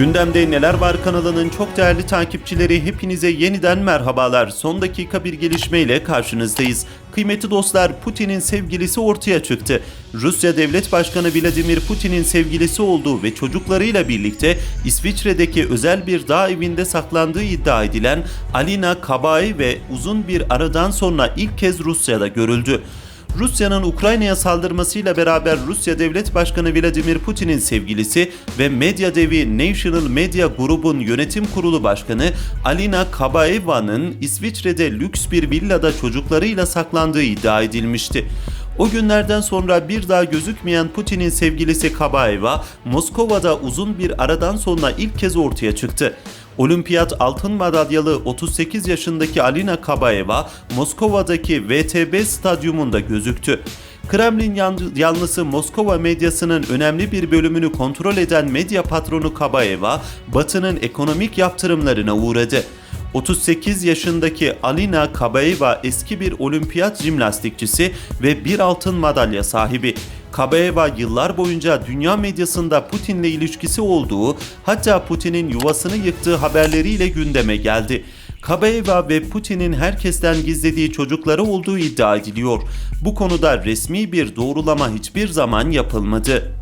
Gündemde Neler Var kanalının çok değerli takipçileri hepinize yeniden merhabalar. Son dakika bir gelişmeyle karşınızdayız. Kıymetli dostlar Putin'in sevgilisi ortaya çıktı. Rusya Devlet Başkanı Vladimir Putin'in sevgilisi olduğu ve çocuklarıyla birlikte İsviçre'deki özel bir dağ evinde saklandığı iddia edilen Alina Kabay ve uzun bir aradan sonra ilk kez Rusya'da görüldü. Rusya'nın Ukrayna'ya saldırmasıyla beraber Rusya Devlet Başkanı Vladimir Putin'in sevgilisi ve medya devi National Media Group'un yönetim kurulu başkanı Alina Kabaeva'nın İsviçre'de lüks bir villada çocuklarıyla saklandığı iddia edilmişti. O günlerden sonra bir daha gözükmeyen Putin'in sevgilisi Kabaeva, Moskova'da uzun bir aradan sonra ilk kez ortaya çıktı. Olimpiyat altın madalyalı 38 yaşındaki Alina Kabaeva Moskova'daki VTB stadyumunda gözüktü. Kremlin yan- yanlısı Moskova medyasının önemli bir bölümünü kontrol eden medya patronu Kabaeva, Batı'nın ekonomik yaptırımlarına uğradı. 38 yaşındaki Alina Kabaeva eski bir olimpiyat jimnastikçisi ve bir altın madalya sahibi. Kabaeva yıllar boyunca dünya medyasında Putin'le ilişkisi olduğu, hatta Putin'in yuvasını yıktığı haberleriyle gündeme geldi. Kabaeva ve Putin'in herkesten gizlediği çocukları olduğu iddia ediliyor. Bu konuda resmi bir doğrulama hiçbir zaman yapılmadı.